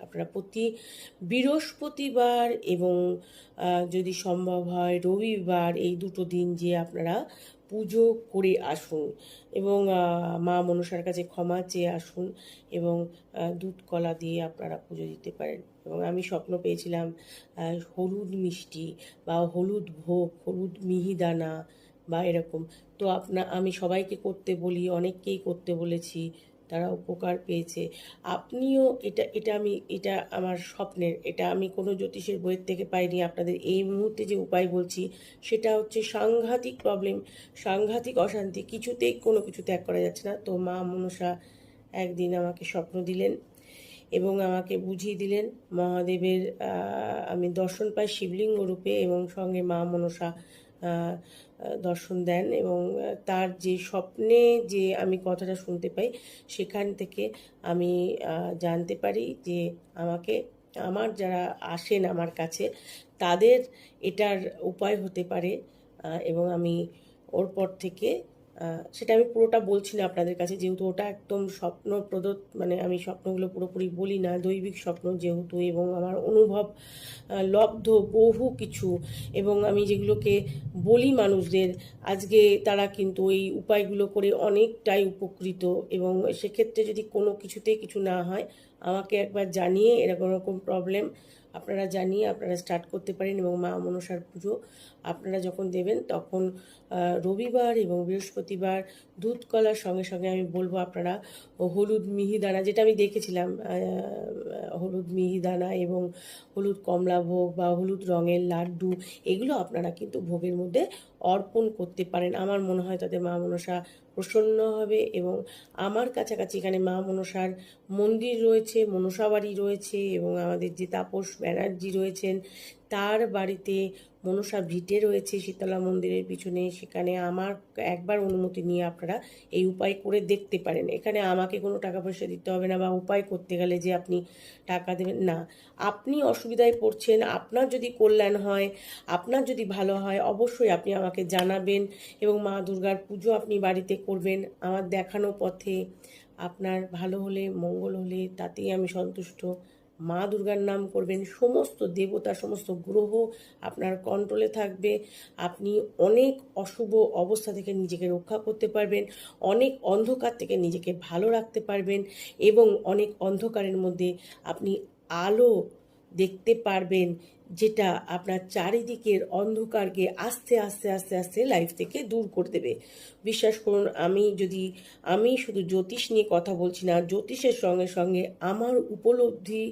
আপনারা প্রতি বৃহস্পতিবার এবং যদি সম্ভব হয় রবিবার এই দুটো দিন যে আপনারা পুজো করে আসুন এবং মা মনসার কাছে ক্ষমা চেয়ে আসুন এবং দুধ কলা দিয়ে আপনারা পুজো দিতে পারেন। এবং আমি স্বপ্ন পেয়েছিলাম হলুদ মিষ্টি বা হলুদ ভোগ, হলুদ মিহিদানা বা এরকম। তো আপনা, আমি সবাইকে করতে বলি, অনেককেই করতে বলেছি। তারা উপকার পেয়েছে। আপনিও এটা এটা আমি, এটা আমার স্বপ্নের, এটা আমি কোনো জ্যোতিষের বইয়ের থেকে পাইনি। আপনাদের এই মুহূর্তে যে উপায় বলছি, সেটা হচ্ছে সাংঘাতিক প্রবলেম সাংঘাতিক অশান্তি, কিছুতেই কোনো কিছু ত্যাগ করা যাচ্ছে না। তো মা মনসা একদিন আমাকে স্বপ্ন দিলেন এবং আমাকে বুঝিয়ে দিলেন, মহাদেবের আমি দর্শন পাই শিবলিঙ্গ রূপে এবং সঙ্গে মা মনসা দর্শন দেন এবং তার যে স্বপ্নে যে আমি কথাটা শুনতে পাই, সেখান থেকে আমি জানতে পারি যে আমাকে, আমার যারা আসেন আমার কাছে, তাদের এটার উপায় হতে পারে এবং আমি ওর পর থেকে সেটা আমি পুরোটা বলছি না আপনাদের কাছে, যেহেতু ওটা একদম স্বপ্ন মানে আমি স্বপ্নগুলো পুরোপুরি বলি না, দৈবিক স্বপ্ন যেহেতু এবং আমার অনুভব লব্ধ, বহু কিছু এবং আমি যেগুলোকে বলি মানুষদের, আজকে তারা কিন্তু এই উপায়গুলো করে অনেকটাই উপকৃত এবং সেক্ষেত্রে যদি কোনো কিছুতেই কিছু না হয় আমাকে একবার জানিয়ে এরকম রকম প্রবলেম আপনারা জানিয়ে আপনারা স্টার্ট করতে পারেন এবং মা মনসার পুজো আপনারা যখন দেবেন তখন রবিবার এবং বৃহস্পতিবার দুধ কলার সঙ্গে সঙ্গে আমি বলব আপনারা হলুদ মিহিদানা, যেটা আমি দেখেছিলাম হলুদ মিহিদানা এবং হলুদ কমলা ভোগ বা হলুদ রঙের লাড্ডু, এগুলো আপনারা কিন্তু ভোগের মধ্যে অর্পণ করতে পারেন। আমার মনে হয় তাদের মা মনসা প্রসন্ন হবে এবং আমার কাছাকাছি এখানে মা মনসার মন্দির রয়েছে, মনসাবাড়ি রয়েছে এবং আমাদের যে তাপস ব্যানার্জি রয়েছেন তার বাড়িতে মনসা ভিটে রয়েছে শীতলা মন্দিরের পিছনে। সেখানে আমার একবার অনুমতি নিয়ে আপনারা এই উপায় করে দেখতে পারেন। এখানে আমাকে কোনো টাকা পয়সা দিতে হবে না বা উপায় করতে গেলে যে আপনি টাকা দেবেন, না। আপনি অসুবিধায় পড়ছেন, আপনার যদি কল্যাণ হয়, আপনার যদি ভালো হয়, অবশ্যই আপনি আমাকে জানাবেন এবং মা দুর্গার পুজো আপনি বাড়িতে করবেন। আমার দেখানো পথে আপনার ভালো হলে, মঙ্গল হলে তাতেই আমি সন্তুষ্ট। মা দুর্গার নাম করবেন, সমস্ত দেবতা, সমস্ত গ্রহ আপনার কন্ট্রোলে থাকবে। আপনি অনেক অশুভ অবস্থা থেকে নিজেকে রক্ষা করতে পারবেন, অনেক অন্ধকার থেকে নিজেকে ভালো রাখতে পারবেন এবং অনেক অন্ধকারের মধ্যে আপনি আলো দেখতে পারবেন, যেটা আপনার চারিদিকের অন্ধকারকে আস্তে আস্তে আস্তে আস্তে লাইফ থেকে দূর করে দেবে। বিশ্বাস করুন, আমি যদি, আমি শুধু জ্যোতিষ নিয়ে কথা বলছি না, জ্যোতিষের সঙ্গে সঙ্গে আমার উপলব্ধি